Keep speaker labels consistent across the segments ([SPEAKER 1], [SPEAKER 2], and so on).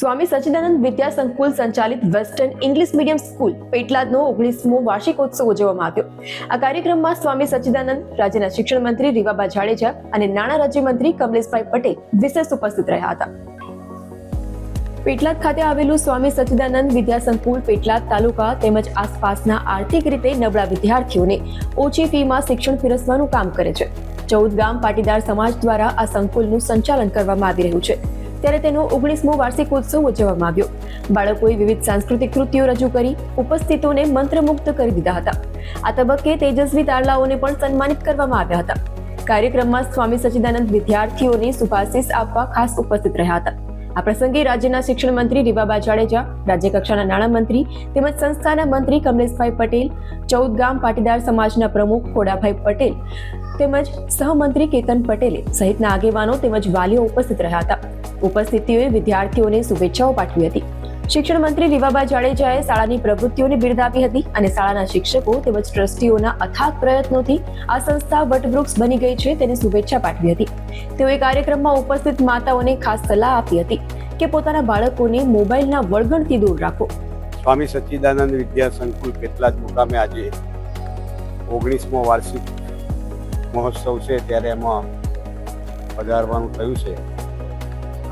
[SPEAKER 1] સ્વામી સચિદાનંદ વિદ્યા સંકુલ સંચાલિત western English medium school, પેટલાદનો ઓગણીસમો વાર્ષિકોત્સવ ઉજવવામાં આવ્યો. આ કાર્યક્રમમાં સ્વામી સચિદાનંદ, રાજ્યના શિક્ષણ મંત્રી રીવાબા જાડેજા અને નાણાં રાજ્યમંત્રી કમલેશભાઈ પટેલ વિશેષ ઉપસ્થિત રહ્યા હતા. પેટલાદ ખાતે આવેલું સ્વામી સચિદાનંદ વિદ્યા સંકુલ, પેટલાદ તાલુકા તેમજ આસપાસના આર્થિક રીતે નબળા વિદ્યાર્થીઓને ઓછી ફીમાં શિક્ષણ પીરસવાનું કામ કરે છે. ચૌદ ગામ પાટીદાર સમાજ દ્વારા આ સંકુલનું સંચાલન કરવામાં આવી રહ્યું છે. ત્યારે તેનો ઓગણીસમો વાર્ષિક ઉત્સવ ઉજવવામાં આવ્યો. બાળકોએ વિવિધ સાંસ્કૃતિક કૃતિઓ રજૂ કરી, ઉપસ્થિતોને મંત્રમુગ્ધ કરી દીધા હતા. આ તબક્કે તેજસ્વી તારલાઓને પણ સન્માનિત કરવામાં આવ્યા હતા. કાર્યક્રમમાં સ્વામી સચિદાનંદ વિદ્યાર્થીઓને સુભાષિસ આપવા ખાસ ઉપસ્થિત રહ્યા હતા. આ પ્રસંગે રાજ્યના શિક્ષણ મંત્રી રીવાબા જાડેજા રાજ્ય કક્ષાના નાણામંત્રી તેમજ સંસ્થાના મંત્રી કમલેશભાઈ પટેલ, ચૌદ ગામ પાટીદાર સમાજના પ્રમુખ ખોડાભાઈ પટેલ તેમજ સહમંત્રી કેતન પટેલે સહિતના આગેવાનો તેમજ વાલીઓ ઉપસ્થિત રહ્યા હતા. ઉપસ્થિતિઓએ વિદ્યાર્થીઓને શુભેચ્છાઓ પાઠવી હતી. શિક્ષણ મંત્રી રીવાબા જાડેજાએ શાળાની પ્રવૃત્તિઓને બિરદાવી હતી અને શાળાના શિક્ષકો તેમજ ટ્રસ્ટીઓના અથાગ પ્રયત્નોથી આ સંસ્થા વટવૃક્ષ બની ગઈ છે તેની શુભેચ્છા પાઠવી હતી. તેઓએ કાર્યક્રમમાં ઉપસ્થિત માતાઓને ખાસ સલાહ આપી હતી કે પોતાના બાળકોને મોબાઈલના વળગણથી દૂર રાખો.
[SPEAKER 2] સ્વામી સચ્ચિદાનંદ વિદ્યા સંકુલ પેટલાદ મુકામે આજે ઓગણીસમો વાર્ષિક મહોત્સવ છે ત્યારે એમાં પધારવાનું થયું છે.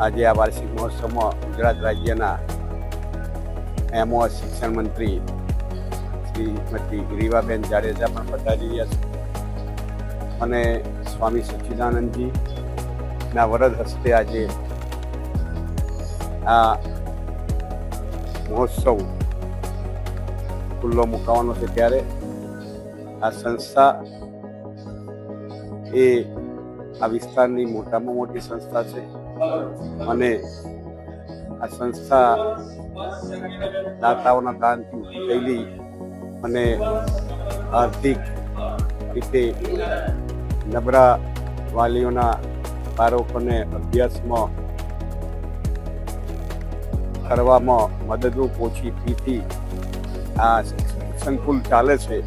[SPEAKER 2] આજે આ વાર્ષિક મહોત્સવમાં ગુજરાત રાજ્યના એમઓ શિક્ષણ મંત્રી શ્રીમતી રીવાબેન જાડેજા પણ પધારી રહ્યા છે. અને સ્વામી સચ્ચિદાનંદજી ના વરદ હસ્તે આજે આ મહોત્સવ ખુલ્લો મુકાવાનો છે ત્યારે આ સંસ્થા એ આ વિસ્તારની મોટામાં મોટી સંસ્થા છે. અને આ સંસ્થા દાતાઓના દાનથી ઊભી થયેલી અને આર્થિક રીતે નબળા વાલીઓના બાળકોને અભ્યાસમાં કરવામાં મદદરૂપ ઓછી ફીથી આ સંકુલ ચાલે છે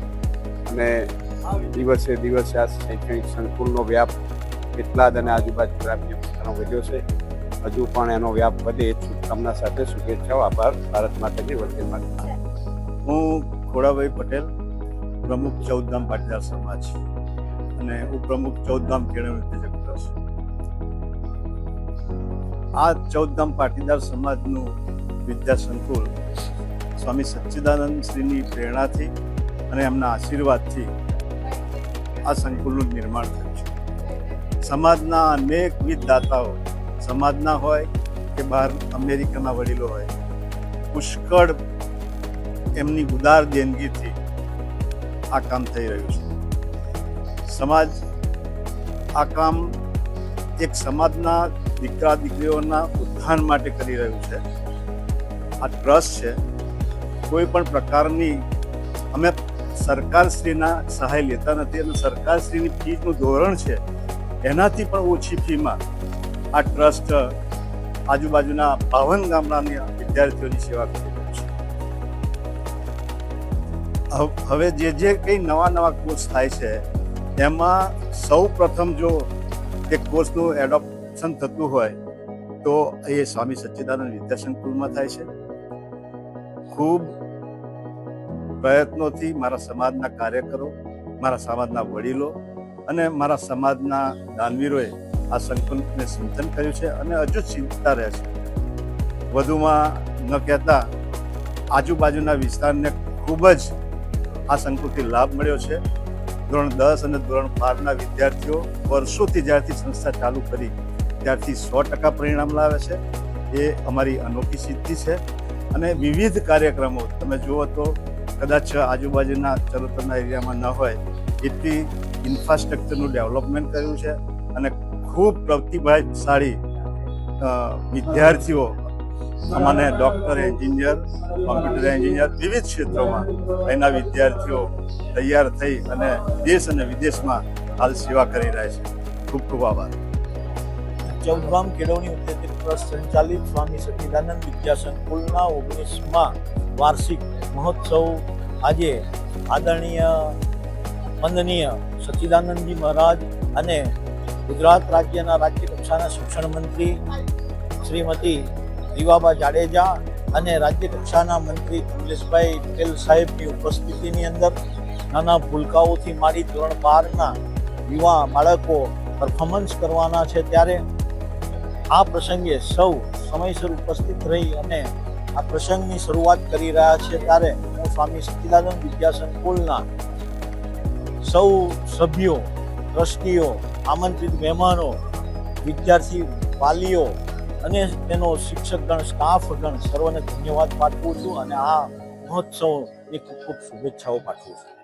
[SPEAKER 2] અને દિવસે દિવસે આ શૈક્ષણિક સંકુલનો વ્યાપ કેટલાદ અને આજુબાજુ ગ્રામ્ય વધ્યો છે. હજુ પણ એનો વ્યાપ વધે શુભકામના સાથે શુભેચ્છાઓ, આભાર. ભારત માતાજી, વંદે માતા
[SPEAKER 3] હું ખોડાભાઈ પટેલ, પ્રમુખ ચૌદધામ પાટીદાર સમાજ અને ઉપપ્રમુખ ચૌદધામ કેળવણી ઉત્તેજક ટ્રસ્ટ આ ચૌદધામ પાટીદાર સમાજનું વિદ્યા સંકુલ સ્વામી સચ્ચિદાનંદ શ્રીની પ્રેરણાથી અને એમના આશીર્વાદથી આ સંકુલનું નિર્માણ થયું છે. સમાજના અનેકવિધ દાતાઓ સમાજના હોય કે બહાર અમેરિકાના વડીલો હોય, પુષ્કળ એમની ઉદાર દેનગીથી આ કામ થઈ રહ્યું છે. સમાજ, આ કામ એક સમાજના દીકરા દીકરીઓના ઉત્થાન માટે કરી રહ્યું છે. આ ટ્રસ્ટ છે. કોઈ પણ પ્રકારની અમે સરકારશ્રીના સહાય લેતા નથી અને સરકારશ્રીની ફીનું ધોરણ છે. એનાથી પણ ઓછી ફીમાં આ ટ્રસ્ટ આજુબાજુના પાવન ગામડાની વિદ્યાર્થીઓની સેવા કરી રહ્યું છે. હવે જે જે કંઈ નવા નવા કોર્સ થાય છે, એમાં સૌ પ્રથમ જો એ કોર્સનું એડોપ્શન થતું હોય, તો એ સ્વામી સચ્ચિદાનંદ વિદ્યાસંકુલમાં થાય છે. ખૂબ પ્રયત્નોથી મારા સમાજના કાર્યકરો, મારા સમાજના વડીલો અને મારા સમાજના દાનવીરોએ આ સંકુલને ચિંતન કર્યું છે અને હજુ ચિંતા રહે છે. વધુમાં ન કહેતા આજુબાજુના વિસ્તારને ખૂબ જ આ સંકુલથી લાભ મળ્યો છે. ધોરણ દસ અને ધોરણ બારના વિદ્યાર્થીઓ વર્ષોથી જ્યારથી સંસ્થા ચાલુ કરી, ત્યારથી સો ટકા પરિણામ લાવે છે. એ અમારી અનોખી સિદ્ધિ છે અને વિવિધ કાર્યક્રમો તમે જુઓ તો કદાચ આજુબાજુના ચરોતરના એરિયામાં ન હોય, એટલી ઇન્ફ્રાસ્ટ્રક્ચરનું ડેવલપમેન્ટ કર્યું છે અને ખૂબ પ્રતિભાશાળી વિદ્યાર્થીઓ અમાને ડૉક્ટર, એન્જિનિયર, કોમ્પ્યુટર એન્જિનિયર વિવિધ ક્ષેત્રોમાં એના વિદ્યાર્થીઓ તૈયાર થઈ અને દેશ અને વિદેશમાં હાલ સેવા કરી રહ્યા છે. ખૂબ ખૂબ આભાર.
[SPEAKER 4] ચૌદગામ કેળવણી ઉત્તેજક ટ્રસ્ટ સંચાલિત સ્વામી સચ્ચિદાનંદ વિદ્યા સંકુલના ઓગણીસમાં વાર્ષિક મહોત્સવ આજે આદરણીય, વંદનીય સચ્ચિદાનંદજી મહારાજ અને ગુજરાત રાજ્યના રાજ્ય કક્ષાના શિક્ષણ મંત્રી શ્રીમતી રીવાબા જાડેજા અને રાજ્ય કક્ષાના મંત્રી કમલેશભાઈ પટેલ સાહેબની ઉપસ્થિતિની અંદર નાના ભૂલકાઓથી મારી ધોરણ બારના યુવા બાળકો પરફોર્મન્સ કરવાના છે ત્યારે આ પ્રસંગે સૌ સમયસર ઉપસ્થિત રહી અને આ પ્રસંગની શરૂઆત કરી રહ્યા છે ત્યારે હું સ્વામી સચ્ચિદાનંદ વિદ્યા સંકુલના સૌ સભ્યો, ટ્રસ્ટીઓ આમંત્રિત મહેમાનો, વિદ્યાર્થી, વાલીઓ અને તેનો શિક્ષકગણ, સ્ટાફગણ, સર્વને ધન્યવાદ પાઠવું છું અને આ મહોત્સવ એક ખૂબ શુભેચ્છાઓ પાઠવું છું.